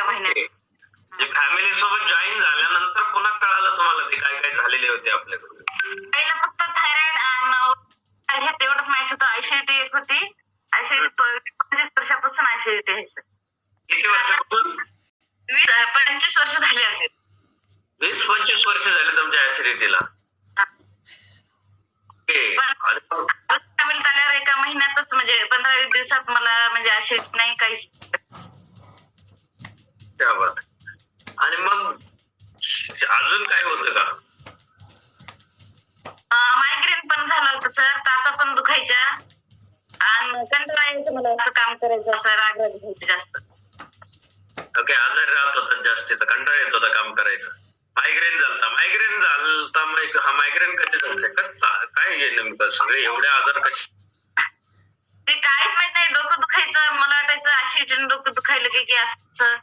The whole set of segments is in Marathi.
एका महिन्यात. फॅमिली सोबत जॉईन झाल्यानंतर पुन्हा कळालं तुम्हाला ते काय काय झालेले होते आपल्याकडे पहिला फक्त थायरॉइड हे तेवढंच माहीत होतं. आयसीटी एक होती. आयसीटी पंचवीस वर्षापासून आयसीटी आहे सर. किती वर्षापासून? वीस पंचवीस वर्ष झाली असेल. वीस पंचवीस वर्ष झाले तुमच्या ऍसिडिटीला एका महिन्यातच म्हणजे पंधरा वीस दिवसात मला म्हणजे ऍसिडिटी नाही काहीच. त्या बात आणि मग अजून काय होतं का? मायग्रेन पण झालं होतं सर टाचा पण दुखायच्या आणि कंटाळा यायचं मला असं काम करायचं असं राग राग घ्यायचं जास्त. ओके आजारी राहत होता जास्तीचा कंटाळा येत होता काम करायचं. मायग्रेन झालता. मायग्रेन झालता हा मायग्रेन कधी झालता? कसं काय आहे नेमकं सगळे एवढे आजार कसे? ते काहीच माहीत नाही. डोकं दुखायचं मला वाटायचं अशी डोकं दुखायलं की की असं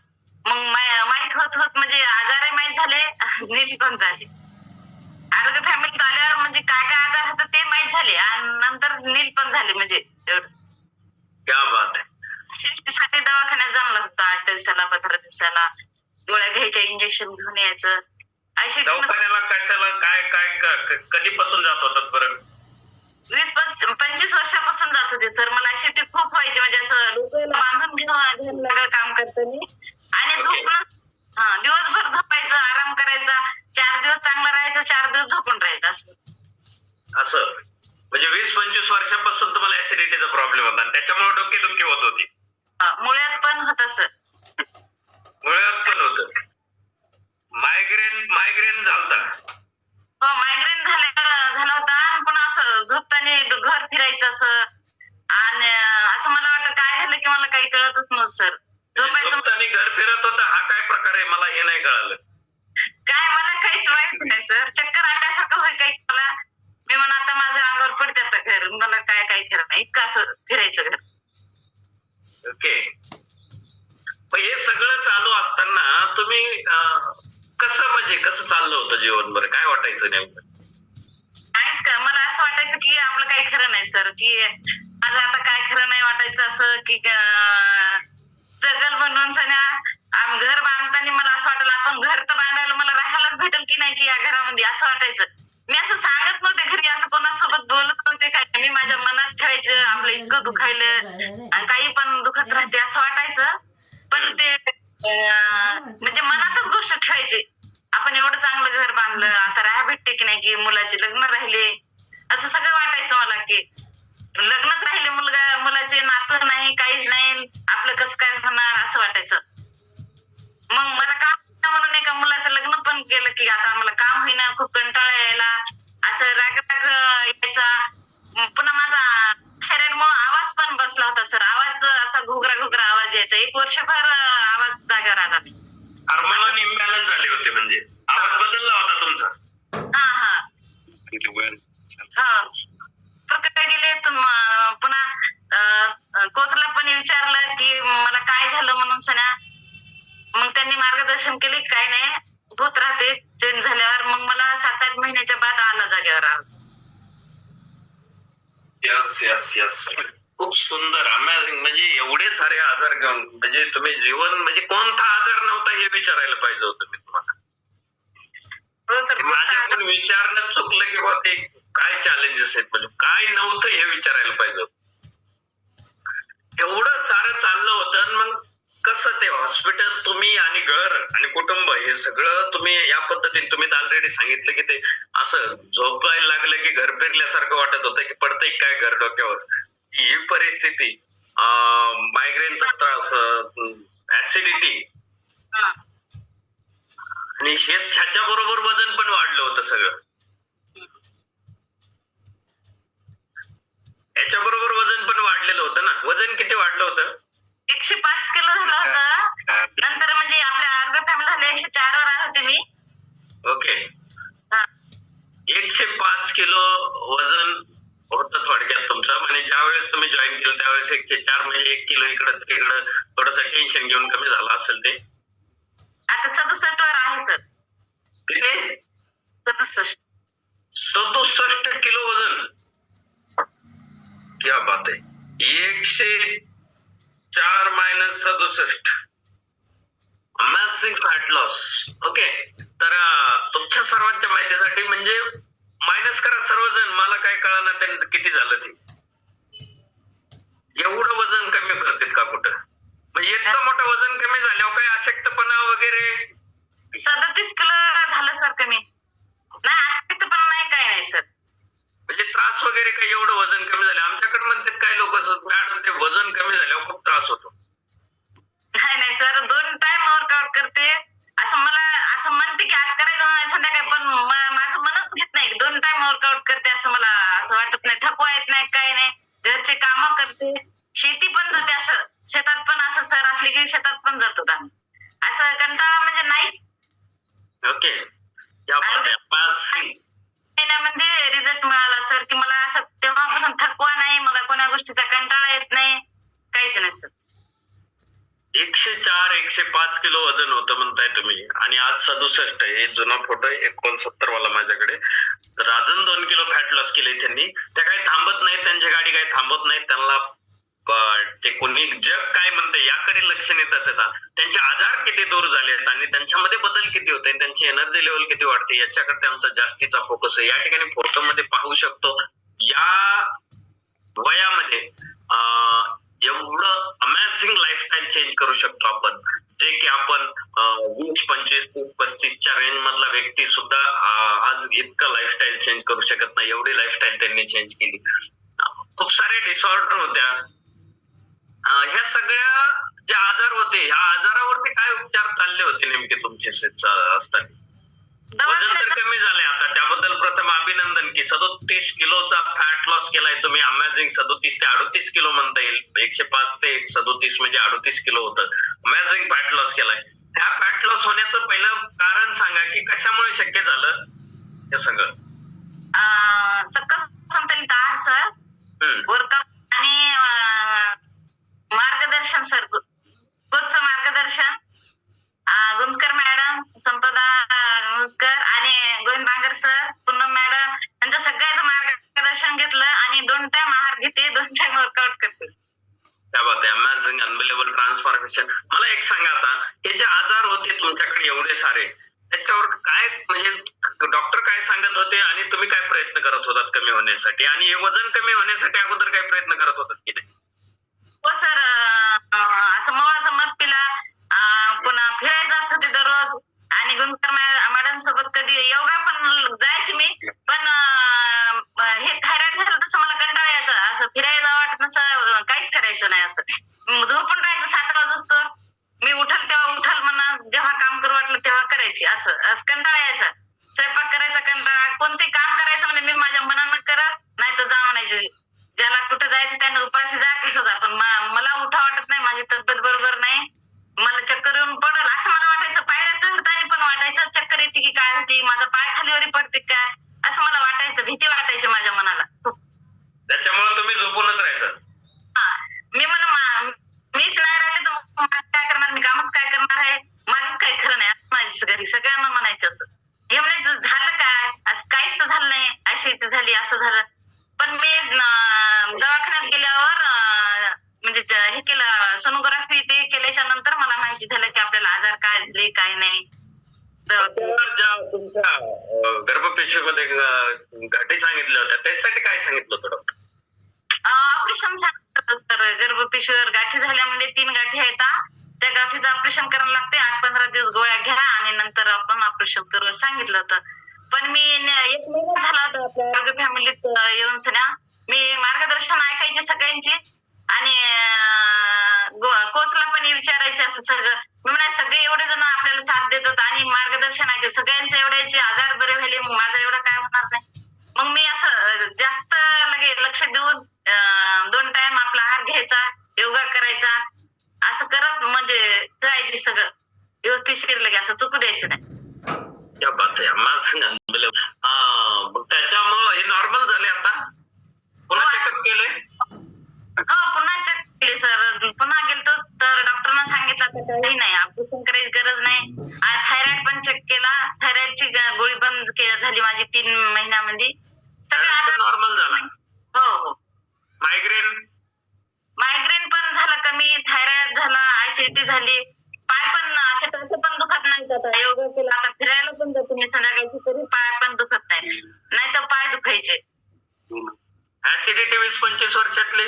मग माहीत होत होत म्हणजे आजारही माहीत झाले नीट पण झाले. आरोग्य फॅमिलीत आल्यावर म्हणजे काय काय आजार होतं ते माहीत झाले आणि नंतर नील पण झाले म्हणजे. क्या बात साठी दवाखान्यात जाणं होतं आठ दिवसाला पंधरा दिवसाला गोळ्या घ्यायच्या इंजेक्शन घेऊन यायचं. अशी दवाखान्याला कशाला काय काय कधीपासून जात होतात बरं? वीस पंच- पंचवीस वर्षापासून जात होते सर. मला ऍसिडिटी खूप व्हायची. म्हणजे असं बांधून घेऊन घ्यायला काम करताना. आणि. झोपणं. हा दिवसभर झोपायचं आराम करायचा चार दिवस चांगलं राहायचं चार दिवस झोपून राहायचं असं. असं. म्हणजे वीस पंचवीस वर्षापासून तुम्हाला ऍसिडिटीचा प्रॉब्लेम होता आणि त्याच्यामुळे डोकेदुखी होत होती. मुळ्यात पण होत सर मुळात पण होत. मायग्रेन मायग्रेन झालता. हो मायग्रेन झाले झाला होता पुन्हा असं झोपताना घर फिरायचं असं. आणि असं मला वाटतं काय झालं की मला काही कळतच नव्हतं सर. झोपताना घर फिरत होता. हा काय प्रकार आहे? मला हे नाही कळालं. काय मला काहीच माहीत नाही सर चक्कर आल्यासारखं होय काही मला. मी म्हणा आता माझ्या अंगावर पडते आता घर. मला काय काय खरं नाही. इतकं असं फिरायचं घर. ओके. हे सगळं चालू असताना तुम्ही कसं म्हणजे कसं चाललं होतं जीवन बरं? काय वाटायचं नेमकं? काहीच का मला असं वाटायचं की आपलं काही खरं नाही सर की माझं आता काय खरं नाही वाटायचं असं की जगल म्हणून सण्या. घर बांधताना मला असं वाटलं आपण घर तर बांधायला मला राहायलाच भेटेल की नाही की या घरामध्ये? असं वाटायचं. मी असं सांगत नव्हते घरी असं कोणासोबत बोलत नव्हते. काय मी माझ्या मनात ठेवायचं आपलं इतकं दुखायलं. आणि काही पण दुखत राहते असं वाटायचं. पण ते म्हणजे मनातच गोष्ट ठेवायची. आपण एवढं चांगलं घर बांधलं आता राहा भेटते की नाही की मुलाचे लग्न राहिले. असं सगळं वाटायचं मला की लग्नच राहिले मुलगा मुलाचे नातं नाही काहीच नाही आपलं कसं काय होणार असं वाटायचं. मग मला काम होईना म्हणून एका मुलाचं लग्न पण केलं की आता मला काम होईना खूप कंटाळा यायला. असं राग राग यायचा. पुन्हा माझा मुळे आवाज पण बसला होता सर. आवाज असा घुगरा घुगरा आवाज यायचा. एक वर्षभर आवाज जागा राहिला नाही. हार्मोन इम्बॅलन्स झाले होते म्हणजे. आवाज बदलला होता तुमचा. हा हा. हा. प्रकट गेले काय झालं म्हणून सण्या मग त्यांनी मार्गदर्शन केले काय नाही. होत राहते चेंज झाल्यावर मग मला सात आठ महिन्याच्या बाद आला जागेवर आवाज यस यस यस खूप सुंदर अमेझिंग म्हणजे एवढे सारे आजार घेऊन म्हणजे तुम्ही जीवन म्हणजे कोणता आजार नव्हता हे विचारायला पाहिजे होतं मी तुम्हाला. हो सर माझ्या पण विचारणं चुकलं की बा ते काय चॅलेंजेस आहेत? म्हणजे काय नव्हतं हे विचारायला पाहिजे होतं? एवढं सारं चाललं होतं मग कसं ते हॉस्पिटल तुम्ही आणि घर आणि कुटुंब हे सगळं तुम्ही या पद्धतीने तुम्ही ऑलरेडी सांगितलं की ते असं झोपायला लागलं की घर फिरल्यासारखं वाटत होतं की पडतंय काय घर डोक्यावर ही परिस्थिती मायग्रेनचा त्रास ऍसिडिटी. आणि हे ह्याच्या बरोबर वजन पण वाढलं होतं सगळं याच्या बरोबर वजन पण वाढलेलं होतं ना. वजन किती वाढलं होतं? एकशे पाच किलो झालं होतं. नंतर म्हणजे आपल्या अर्ध फॅमिली झाले एकशे चार वर आले होते मी. ओके. हा. एकशे पाच किलो वजन होतं थोडक्यात तुमचं. म्हणजे ज्यावेळेस तुम्ही जॉईन केलं त्यावेळेस एकशे चार म्हणजे एक किलो इकडं तिकडं थोडस टेन्शन घेऊन कमी झालं असेल ते. आता सदुसष्ट वर आहे सर. किती सदुसष्ट. सदुसष्ट किलो वजन. क्या बात आहे एकशे चार मायनस सदुसष्ट। मॅसिंग फॅट लॉस ओके तर तुमच्या सर्वांच्या माहितीसाठी म्हणजे मायनस करा सर्वजण. मला काय कळणार त्यांनी किती झालं ते. एवढं वजन कमी करतील का कुठं? म्हणजे इतकं मोठं वजन कमी झाल्यावर काय अशक्तपणा वगैरे? सदतीस किलो झालं सर कमी. नाही अशक्तपणा नाही काय नाही सर म्हणजे त्रास वगैरे काही एवढं वजन कमी झालं. आमच्याकडे म्हणतात काही लोक मॅडम ते वजन कमी झाल्यावर खूप त्रास होतो. नाही नाही सर दोन टाइम वर्कआउट करते. असं मला असं म्हणते की आज करायचं संध्याकाळी पण माझं मनच घेत नाही. दोन टाइम वर्कआउट करते असं मला असं वाटत नाही. थकवा येत नाही काय नाही. घरचे काम करते. शेती पण जाते असं. शेतात पण असं सर असले की शेतात पण जातो आम्ही. गोष्टीचा कंटाळा येत नाही. काहीच नाही सर. एकशे चार एकशे पाच किलो वजन होतं म्हणताय तुम्ही. आणि आज सदुसष्ट हे जुना फोटो आहे एकोणसत्तर वाला माझ्याकडे. तर अजून दोन किलो फॅट लॉस केले त्यांनी. त्या काही थांबत नाहीत त्यांची गाडी काही थांबत नाही त्यांना ते कोणी जग काय म्हणते याकडे लक्ष नेतात त्याचा त्यांचे आजार किती दूर झाले आहेत आणि त्यांच्यामध्ये बदल किती होते आणि त्यांची एनर्जी लेवल किती वाढते? याच्याकडे त्यांचा जास्तीचा फोकस आहे. या ठिकाणी फोटोमध्ये पाहू शकतो. या वयामध्ये एवढं अमेझिंग लाईफस्टाईल चेंज करू शकतो आपण. जे की आपण वीस पंचवीस तीस पस्तीसच्या रेंज मधला व्यक्ती सुद्धा आज इतकं लाईफस्टाईल चेंज करू शकत नाही. एवढी लाईफस्टाईल त्यांनी चेंज केली. खूप सारे डिसऑर्डर होत्या. ह्या सगळ्या जे आजार होते ह्या आजारावरती काय उपचार चालले होते नेमके तुमचे असताना? सदोतीस किलोचा फॅट लॉस केलाय तुम्ही. अमेझिंग सदोतीस ते अडोतीस किलो म्हणता येईल. एकशे पाच ते सदोतीस म्हणजे अडोतीस किलो होतं. अमेझिंग फॅट लॉस केलाय. ह्या फॅट लॉस होण्याचं पहिलं कारण सांगा की कशामुळे शक्य झालं? हे सगळं अं, सकस संतलित आहार सर. वर्कआउट आणि मार्गदर्शन सर. कोचचं मार्गदर्शन. गुंजकर मॅडम संपदा गुंजकर आणि गोविंद बांगर सर पूनम मॅडम यांचं सगळ्याचं मार्गदर्शन घेतलं आणि दोन टाइम आहार घेते दोन टाइम वर्कआउट करते. अमेझिंग अनबिलेबल ट्रान्सफॉर्मेशन मला एक सांगा आता हे जे आजार होते तुमच्याकडे एवढे सारे त्याच्यावर काय म्हणजे डॉक्टर काय सांगत होते आणि तुम्ही काय प्रयत्न करत होतात कमी होण्यासाठी? आणि हे वजन कमी होण्यासाठी अगोदर काय प्रयत्न करत होतात की नाही? हो सर असं मवाळाचा मध पिला पुन्हा फिरायला जात होते दररोज. आणि गुंजकर मॅडम सोबत कधी योगा पण जायची मी. पण हे थायरॉइड झालं तसं मला कंटाळा यायचं. असं फिरायला जावं वाटत नसं काहीच करायचं नाही असं. झोपून राहायचं सात वाजता. मी उठल तेव्हा उठल म्हणा जेव्हा काम करू वाटलं तेव्हा करायची. असं असं कंटाळा यायचा. स्वयंपाक करायचा कंटाळा. कोणते काम करायचं म्हणजे मी माझ्या मनानं करा नाही तर जा म्हणायचे. ज्याला कुठं जायचं त्यानं उपाशी जा कसं जा. पण मला उठा वाटत नाही. माझी तब्येत बरोबर नाही. मला चक्कर येऊन पडल. असं मला वाटायचं पायऱ्या चढताना पण वाटायचं चक्कर येते की काय होती माझा पाय खालीवरी पडते काय असं मला वाटायचं भीती वाटायची माझ्या मनाला. त्याच्यामुळे तुम्ही झोपूनच राहायचं. हा. मी म्हणा मीच नाही राहिले तर मग माझं काय करणार? मी कामच काय करणार आहे? माझंच काही खरं नाही माझ्या घरी सगळ्यांना म्हणायचं असं. हे म्हणायचं झालं काय असं काहीच तर झालं नाही अशी ती झाली असं झालं पण मी अं, दवाखान्यात गेल्यावर अं, म्हणजे ज- हे केलं सोनोग्राफी ते केल्याच्यानंतर मला माहिती झालं की आपल्याला आजार काय झाले काय नाही तर त्या ज्या तुमच्या अं, गर्भपेशीमध्ये अं, गाठी सांगितल्या होत्या. त्यासाठी काय सांगितलं होतं डॉक्टर ऑपरेशन सांगतात सर गाठी झाल्या म्हणजे तीन गाठी आहेत त्या गाठीचं ऑपरेशन करायला लागते. आठ पंधरा दिवस गोळ्या घ्या आणि नंतर आपण ऑपरेशन करू सांगितलं होतं. पण मी एक महिना झाला होता आपल्या आरोग्य फॅमिलीत येऊन सन्या मी मार्गदर्शन ऐकायचे सगळ्यांचे. आणि कोचला पण विचारायचे असं सगळं. मी म्हणाय सगळे एवढे जण आपल्याला साथ देतात आणि मार्गदर्शन ऐकते सगळ्यांचे एवढ्याचे आजार बरे व्हायले मग माझा एवढा काय होणार नाही. मग मी असं जास्त लगे लक्ष देऊन दोन टाइम आपला आहार घ्यायचा योगा करायचा असं करत म्हणजे करायची सगळं. व्यवस्थित लगे असं चुकू द्यायचं नाही. त्याच्यामुळं हे नॉर्मल झाले आता. पुन्हा हो. चेकअप केले हो पुन्हा सर. पुन्हा गेलतो तर डॉक्टरना सांगितलं आता काही नाही ऑपरेशन करायची गरज नाही. थायरॉइड पण चेक केला. थायरॉइडची गोळी बंद झाली माझी तीन महिन्यामध्ये. सगळे आजार नॉर्मल झाला. हो हो. मायग्रेन मायग्रेन पण झालं कमी थायरॉइड झाला ऍसिडिटी झाली. पाय पण असे टाचे पण दुखत योगा केला आता फिरायला पण जातो मी संध्याकाळची तरी पाय पण दुखत नाही नाही तर पाय दुखायचे. ऍसिडिटी वीस पंचवीस वर्षातले.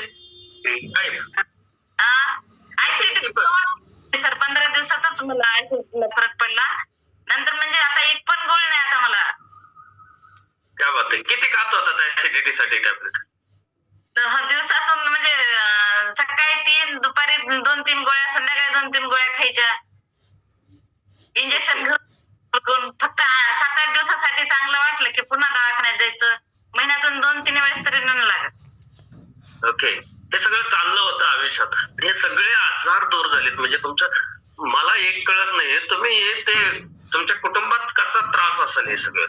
सर पंधरा दिवसातच मला फरक पडला. नंतर म्हणजे आता एक पण गोळ नाही आता मला. काय बात आहे. किती खात होतात ऍसिडिटी साठी टॅबलेट दिवसातून म्हणजे सकाळी तीन दुपारी दोन तीन गोळ्या संध्याकाळी दोन तीन गोळ्या खायच्या. इंजेक्शन घेऊन फक्त सात आठ दिवसासाठी चांगलं वाटलं की पुन्हा दवाखान्यात जायचं. महिन्यातून दोन तीन वेळेस तरी न लागत. ओके हे सगळं चाललं होतं आयुष्यात. हे सगळे आजार दूर झालेत. म्हणजे तुमचं मला एक कळत नाही तुम्ही हे ते तुमच्या कुटुंबात कसा त्रास असेल हे सगळं?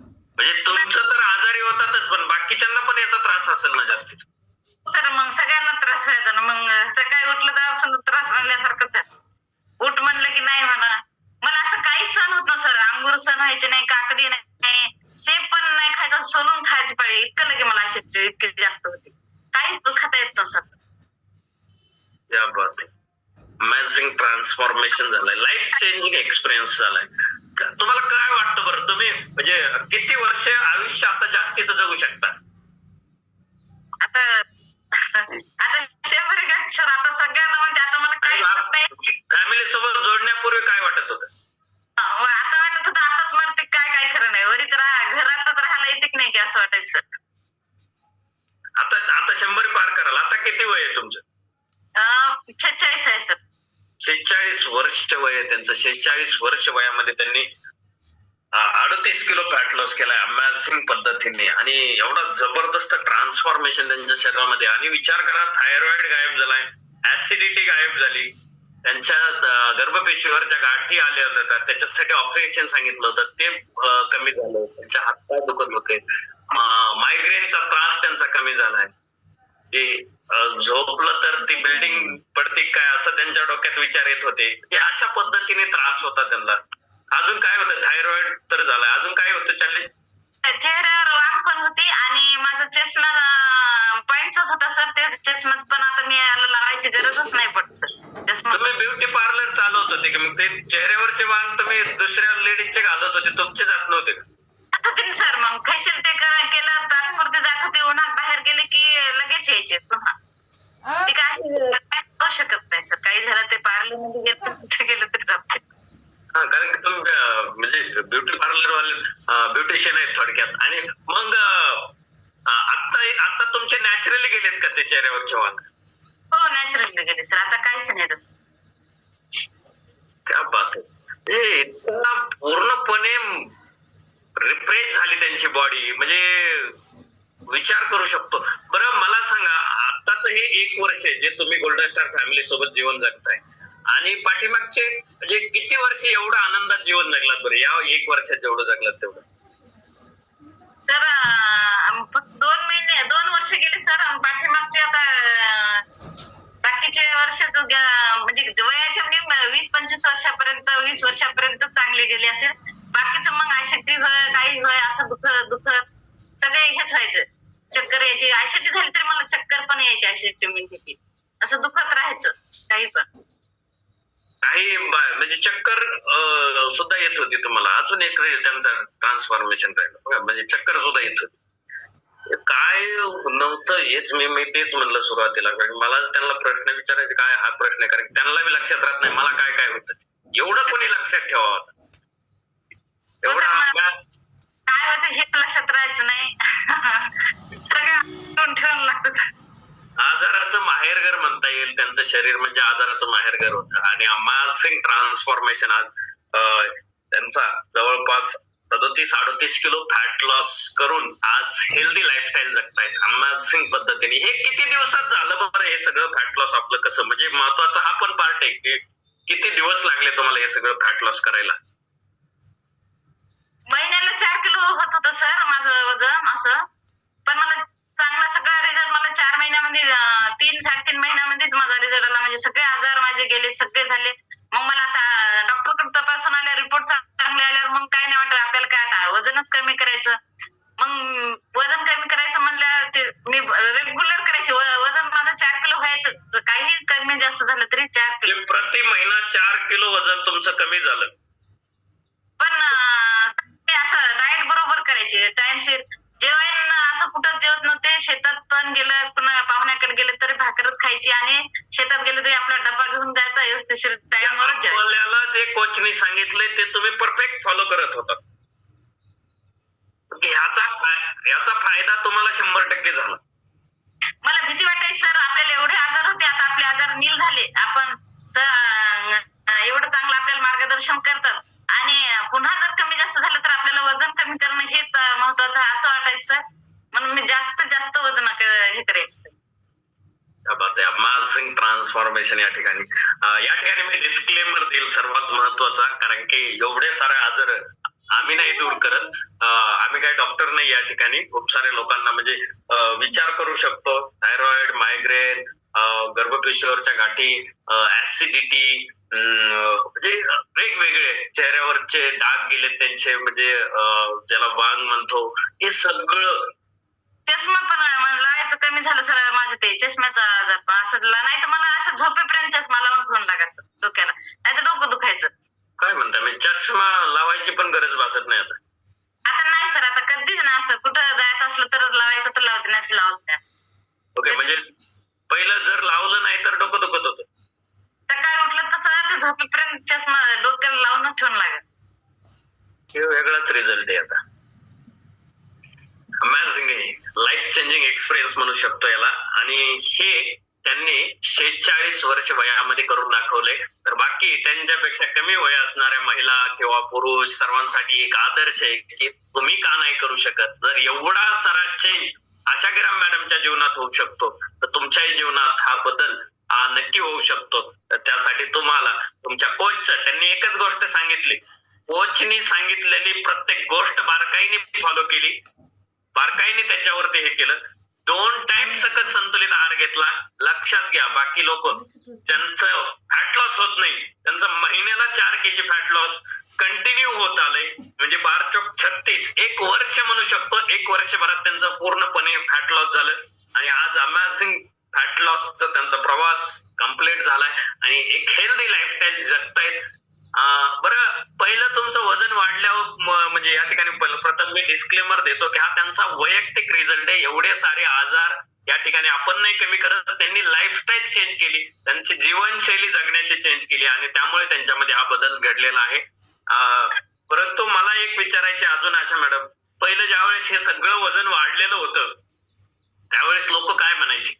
म्हणजे तुमचं तर आजारी होतातच पण बाकीच्यांना पण याचा त्रास असेल ना जास्तीत. सर मग सगळ्यांना त्रास व्हायचा ना. मग सकाळी उठलं तर त्रास राहिल्यासारखंच आहे. उठ म्हणलं की नाही म्हणा मला असं काही सण होत ना सर. अंगूर सण व्हायचे नाही काकडी नाही. सेब पण नाही खायचं सोलून खायचं पाहिजे इतकं लगे मला असे इतके जास्त होते. काही खाता येत नसतं. अमेझिंग ट्रान्सफॉर्मेशन झालंय. लाईफ चेंजिंग एक्सपिरियन्स झालाय. तुम्हाला काय वाटतं बरं? तुम्ही म्हणजे किती वर्ष आयुष्य आता जास्तीच जगू शकता? आता आता शंभर सर आता सगळ्यांना म्हणते आता मला नाही. फॅमिली सोबत जोडण्यापूर्वी काय वाटत होतं? हो, आता वाटत होतं आताच म्हणते काय काय खरं नाही. वरीच राहा घरातच राहायला येते की नाही की असं वाटायचं. किती वय आहे तुमचं? छेचाळीस आहे सर. शेहेचाळीस वर्ष वय आहे त्यांचं. शेहेचाळीस वर्ष वयामध्ये त्यांनी अडतीस किलो फॅट लॉस केलाय अमॅझिंग पद्धतीने. आणि एवढा जबरदस्त ट्रान्सफॉर्मेशन त्यांच्या शरीरामध्ये. आणि विचार करा थायरॉइड गायब झालाय ऍसिडिटी गायब झाली. त्यांच्या गर्भपेशीवर ज्या गाठी आल्या होत्या त्याच्यासाठी ऑपरेशन सांगितलं होतं. ते कमी झालं त्यांच्या हातपाय दुखत होते. मायग्रेनचा त्रास त्यांचा कमी झालाय. अं, झोपलं तर ती बिल्डिंग पडते काय असं त्यांच्या डोक्यात विचार येत होते. हे अशा पद्धतीने त्रास होता त्यांना. अजून काय होतं? थायरॉइड तर झालाय. अजून काय होतं चालले? चेहऱ्यावर वांग पण होती आणि माझं चष्मा पॉइंटच होता सर ते चष्मा पण आता मी लावायची गरजच नाही पडत सर. चष्मा तुम्ही ब्युटी पार्लर चालवत होते की? मग ते चेहऱ्यावरचे वांग तुम्ही दुसऱ्या लेडीजचे घालत होते. तुमचे जात नव्हते का? आता सर मग. फेशियल ते केलं तात्पुरते जात होते उन्हात बाहेर गेले की लगेच यायचे पुन्हा. ते काय शकत नाही सर. काही झालं ते पार्लरमध्ये गेलं कुठे गेलं तरी जाते हा कारण की तुम्ही म्हणजे ब्युटी पार्लर वाले ब्युटिशियन आहेत थोडक्यात. आणि मग आता आता तुमचे नॅचरली गेलेत का ते चेहऱ्यावरचे वांग हो नॅचरली गेले सर. आता काहीच नाही तसं. क्या बात आहे. हे इतका पूर्णपणे रिफ्रेश झाली त्यांची बॉडी म्हणजे विचार करू शकतो. बरं मला सांगा आताच हे एक वर्ष जे तुम्ही गोल्डन स्टार फॅमिली सोबत जीवन जगताय. आणि पाठीमागचे म्हणजे किती वर्ष एवढं आनंदात जीवन जगलात बरं? या एक वर्षात जेवढं जगलात तेवढं. सर फक्त दोन महिने दोन वर्ष गेले सर. पाठीमागचे आता बाकीचे वर्ष म्हणजे वयाच्या म्हणजे वीस पंचवीस वर्षापर्यंत वीस वर्षापर्यंत चांगले गेले असेल. बाकीचं मग आयशक्ती होय काही होय असं दुख दुख सगळे हेच व्हायचं. चक्कर यायची. आयशक्ती झाली तरी मला चक्कर पण यायची आयशक्ती म्हणजे की असं दुखत राहायचं काही पण. काही म्हणजे चक्कर सुद्धा येत होती तुम्हाला. अजून एक त्यांचा ट्रान्सफॉर्मेशन राहिलं. म्हणजे चक्कर सुद्धा येत होती. काय नव्हतं हेच मी मी तेच म्हणलं सुरुवातीला. कारण मला त्यांना प्रश्न विचारायचे काय हा प्रश्न कारण त्यांना बी लक्षात राहत नाही मला काय काय होतं. एवढं कोणी लक्षात ठेवावं एवढा काय होतं हेच लक्षात राहायचं नाही. सगळं लागतं. आजाराचं माहेरघर म्हणता येईल. त्यांचं शरीर म्हणजे आजाराचं माहेरघर होतं. आणि अमासिंग ट्रान्सफॉर्मेशन आज त्यांचा जवळपास सदोतीस अडतीस किलो फॅट लॉस करून आज हेल्दी लाईफस्टाईल जगतायत अमासिंग पद्धतीने. हे किती दिवसात झालं बरं हे सगळं फॅट लॉस आपलं कसं? म्हणजे महत्त्वाचा हा पण पार्ट आहे की किती दिवस लागले तुम्हाला हे सगळं फॅट लॉस करायला? होत होतं सर माझं वजन असं. पण मला चांगला सगळा रिझल्ट मला चार महिन्यामध्ये तीन साडेतीन महिन्यामध्येच माझा रिझल्ट आला. म्हणजे सगळे आजार माझे गेले सगळे झाले. मग मला आता डॉक्टर तपासून आल्या रिपोर्ट चांगले आल्यावर मग काय नाही वाटत आपल्याला काय आता वजनच कमी करायचं. मग वजन कमी करायचं म्हणलं ते मी रेग्युलर करायचे. वजन माझं चार किलो व्हायचं काही कमी जास्त झालं तरी चार किलो. प्रति महिना चार किलो वजन तुमचं कमी झालं. टाइमशीर जेवायला असं कुठं जेवत नव्हते. शेतात पण गेलं पुन्हा पाहुण्याकडे गेले तरी भाकरच खायची आणि शेतात गेले तरी आपला डब्बा घेऊन जायचा व्यवस्थिशीर टाइमवरच आपल्याला जे कोचनी सांगितलंय ते तुम्ही परफेक्ट फॉलो करत होता. ह्याचा फा- याचा फायदा तुम्हाला शंभर टक्के झाला. मला भीती वाटायची सर आपल्याला एवढे आजार होते. आता आपले आजार नील झाले. आपण एवढं चांगलं आपल्याला मार्गदर्शन करतात. आणि पुन्हा जर कमी जास्त झालं तर आपल्याला वजन कमी करणं हेच महत्वाचं आहे असं वाटायचं. म्हणून मी जास्त जास्त वजन हे करायचं. अमाझिंग ट्रान्सफॉर्मेशन या ठिकाणी. या ठिकाणी मी डिस्क्लेमर देईल सर्वात महत्त्वाचा कारण की एवढे सारे आजार आम्ही नाही दूर करत. आम्ही काही डॉक्टर नाही या ठिकाणी. खूप सारे लोकांना म्हणजे विचार करू शकतो. थायरॉइड मायग्रेन गर्भपेशीवरच्या गाठी ऍसिडिटी म्हणजे वेगवेगळे. चेहऱ्यावरचे डाग गेले त्यांचे म्हणजे ज्याला वांग म्हणतो हे सगळं. चष्मा पण मला लागायचं कमी झालं सर माझं ते चष्म्याचा आजार पण असं नाही तर मला असं झोपेपर्यंत चष्मा लावून ठेवून लागायचं डोक्याला. नाही तर डोकं दुखायचं. काय म्हणता मी चष्मा लावायची पण गरज भासत नाही आता. आता नाही सर आता कधीच नाही असं. कुठं जायचं असलं तर लावायचं तर लावत नाही असं लावत नाही. ओके म्हणजे पहिलं जर लावलं नाही तर डोकं दुखत होतं सकाळी उठलं तसं ते झोपेपर्यंत चष्मा डोक्याला लावून ठेवून लागत हे वेगळाच रिझल्ट आहे आता. अमेझिंग आहे. लाईफ चेंजिंग एक्सपिरियन्स म्हणू शकतो याला. आणि हे त्यांनी शेहेचाळीस वर्ष वयामध्ये करून दाखवले. तर बाकी त्यांच्यापेक्षा कमी वय असणाऱ्या महिला किंवा पुरुष सर्वांसाठी एक आदर्श आहे की तुम्ही का नाही करू शकत? जर एवढा सारा चेंज आशा आशागिराम मॅडमच्या जीवनात होऊ शकतो तर तुमच्याही जीवनात हा बदल नक्की होऊ शकतो. तर त्यासाठी तुम्हाला तुमच्या कोचचं त्यांनी एकच गोष्ट सांगितली. कोचनी सांगितलेली प्रत्येक गोष्ट बारकाईने फॉलो केली. बारकाईने त्याच्यावरती हे केलं. दोन टाइम सकत संतुलित आहार घेतला. लक्षात घ्या बाकी लोक ज्यांचं फॅट लॉस होत नाही. त्यांचं महिन्याला चार केजी फॅट लॉस कंटिन्यू होत आलंय. म्हणजे बार चौक छत्तीस एक वर्ष म्हणू शकतो. एक वर्षभरात त्यांचं पूर्णपणे फॅट लॉस झालं. आणि आज अमेझिंग फॅट लॉसचा त्यांचा प्रवास कंप्लीट झालाय. आणि एक हेल्दी लाईफस्टाईल जगतायत. बरं पहिलं तुमचं वजन वाढल्यावर म्हणजे या ठिकाणी प्रथम मी डिस्क्लेमर देतो की हा त्यांचा वैयक्तिक रिझल्ट आहे. एवढे सारे आजार या ठिकाणी आपण नाही कमी करत. त्यांनी लाईफस्टाईल चेंज केली. त्यांची जीवनशैली जगण्याची चेंज केली आणि त्यामुळे त्यांच्यामध्ये हा बदल घडलेला आहे. परंतु मला एक विचारायचे अजून आशा मॅडम. पहिलं ज्यावेळेस हे सगळं वजन वाढलेलं होतं त्यावेळेस लोक काय म्हणायचे?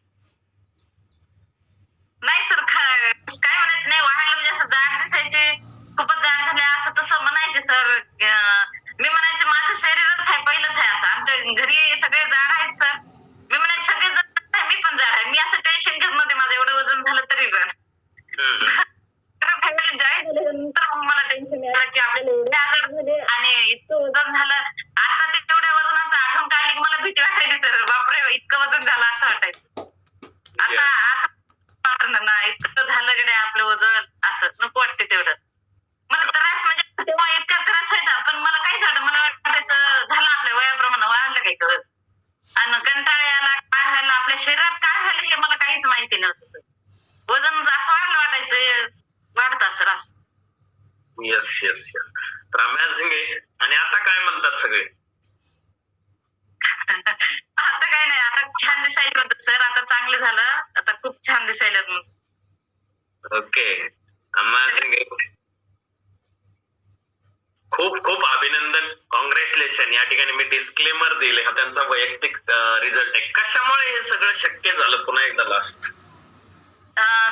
नाही सर काय म्हणायचं नाही वाढलं म्हणजे असं जाड दिसायचे खूपच जाड झाले असं तसं म्हणायचे सर. मी म्हणायचे माझं शरीरच आहे पहिलंच आहे असं. आमच्या घरी सगळे जाड आहेत सर. मी म्हणायचे सगळे जाड आहे मी पण जाड आहे. मी असं टेन्शन घेत नव्हते माझं एवढं वजन झालं तरी पण. जॉईन झाल्यानंतर मग मला टेन्शन यायला की आपल्याला एवढे आजार झाले आणि इतकं वजन झालं. आता ते तेवढ्या वजनाचं आठवण काढली की मला भीती वाटायची सर. बापरे इतकं वजन झालं असं वाटायचं आता असं वाटणार ना इतकं झालं गड्या आपलं वजन असं नको वाटते तेवढं. मला त्रास म्हणजे तेव्हा इतका त्रास व्हायचा पण मला काहीच वाटत मला वाटायचं झालं आपल्या वयाप्रमाणे वाढलं काही दिवस आणि कंटाळा यायला काय व्हायला आपल्या शरीरात काय व्हायला हे मला काहीच माहिती नव्हतं सर. वजन असं वाढलं वाटायचं वाढत असेल असं. येस येस येस तर अमेझिंग आणि आता काय म्हणतात सगळे? आता काय नाही आता छान दिसायला सर. आता चांगलं झालं. आता खूप छान दिसायला मग ओके. अमेझिंग खूप खूप अभिनंदन. कॉंग्रॅच्युलेशन या ठिकाणी मी डिस्क्लेमर दिले. हा त्यांचा वैयक्तिक रिझल्ट आहे. कशामुळे हे सगळं शक्य झालं? पुन्हा एकदा लास्ट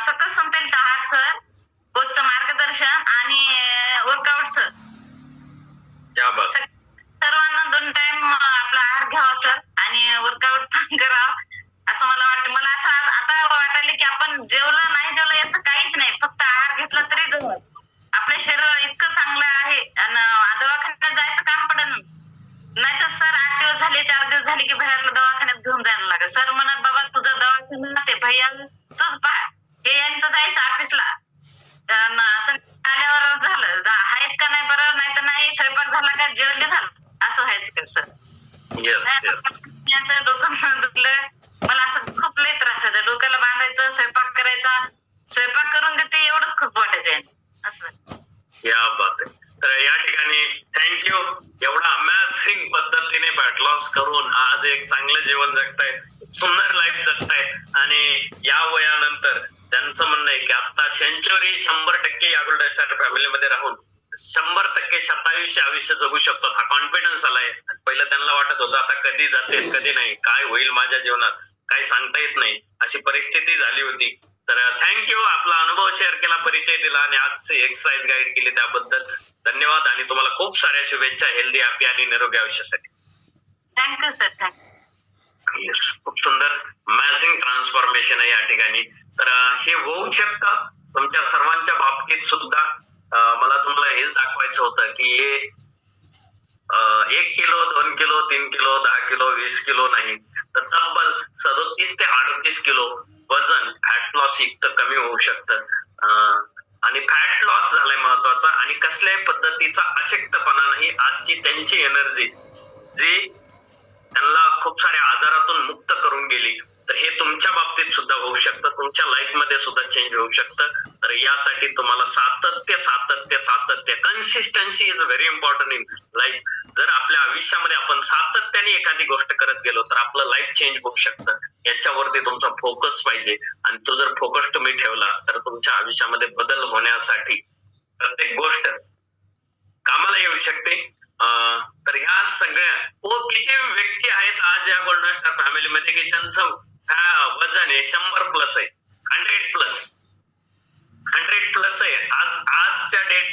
सकस संपेल आहार सर कोचचं मार्गदर्शन आणि वर्कआउटचं सर्वांना दोन टाइम आपला आहार घ्यावा सर आणि वर्कआउट पण करावं. असं मला वाटतं. मला असं आता वाटायला की आपण जेवलं नाही जेवलं याचं काहीच नाही. फक्त आहार घेतला तरी जवळ आपलं शरीर इतकं चांगलं आहे आणि दवाखान्यात जायचं काम पडत नाही. तर सर आठ दिवस झाले चार दिवस झाले की भैयाला दवाखान्यात घेऊन जायला लागत सर म्हणत बाबा तुझा दवाखाना ते भैया तूच पहा. हे यांचं जायचं ऑफिसला. असं आल्यावर झालं. आहेत का नाही बरं? नाही तर नाही स्वयंपाक झाला का जेवले झालं. असं व्हायचं का सर. डोकं दुखलं. मला असं खूप लय त्रास व्हायचा डोक्याला बांधायचं स्वयंपाक करायचा. स्वयंपाक करून देते एवढंच खूप वाटायचं असं. या बात तर या ठिकाणी थँक्यू एवढा अमॅझिंग पद्धतीने फॅट लॉस करून आज एक चांगलं जीवन जगतायत सुंदर लाईफ जगतायत आणि या वयानंतर त्यांचं म्हणणं आहे की आता सेंचुरी शंभर टक्के या गोल्डन फॅमिलीमध्ये राहून शंभर टक्के शतायुष्य आयुष्य जगू शकतो. हा कॉन्फिडन्स आलाय. पहिलं त्यांना वाटत होतं आता कधी जातील कधी नाही काय होईल माझ्या जीवनात? काही सांगता येत नाही. अशी परिस्थिती झाली होती. तर थँक्यू आपला अनुभव शेअर केला परिचय दिला आणि आजची एक्सरसाइज गाईड केली त्याबद्दल. धन्यवाद आणि तुम्हाला खूप साऱ्या शुभेच्छा हेल्दी हॅपी आणि निरोगी आयुष्यासाठी. थँक्यू सर थँक्यू खूप सुंदर. मॅझिंग ट्रान्सफॉर्मेशन आहे या ठिकाणी. तर हे होऊ शकतं. तुमच्या सर्वांच्या बाबतीत सुद्धा मला तुम्हाला हेच दाखवायचं होतं की हे एक किलो दोन किलो तीन किलो दहा किलो वीस किलो नाही. तर तब्बल सदोतीस ते अडतीस किलो वजन फॅट लॉस युक्त कमी होऊ शकतं. आणि फॅट लॉस झालाय महत्त्वाचा आणि कसल्याही पद्धतीचा अशक्तपणा नाही. आजची त्यांची एनर्जी जी त्यांना खूप साऱ्या आजारातून मुक्त करून गेली. हे तुमच्या बाबतीत सुद्धा होऊ शकतं तुमच्या लाईफमध्ये सुद्धा चेंज होऊ शकतं. तर यासाठी तुम्हाला सातत्य सातत्य सातत्य consistency is very important in life जर आपल्या आयुष्यामध्ये आपण सातत्याने एखादी गोष्ट करत गेलो तर आपलं लाईफ चेंज होऊ शकतं. याच्यावरती तुमचा फोकस पाहिजे. आणि तो जर फोकस तुम्ही ठेवला तर तुमच्या आयुष्यामध्ये बदल होण्यासाठी प्रत्येक गोष्ट कामाला येऊ शकते. तर ह्या सगळ्या हो, किती व्यक्ती आहेत आज या गोल्डन स्टार फॅमिलीमध्ये की त्यांचं वजन आहे शंभर प्लस आहे. हंड्रेड प्लस हंड्रेड प्लस आहे. आज आजच्या डेट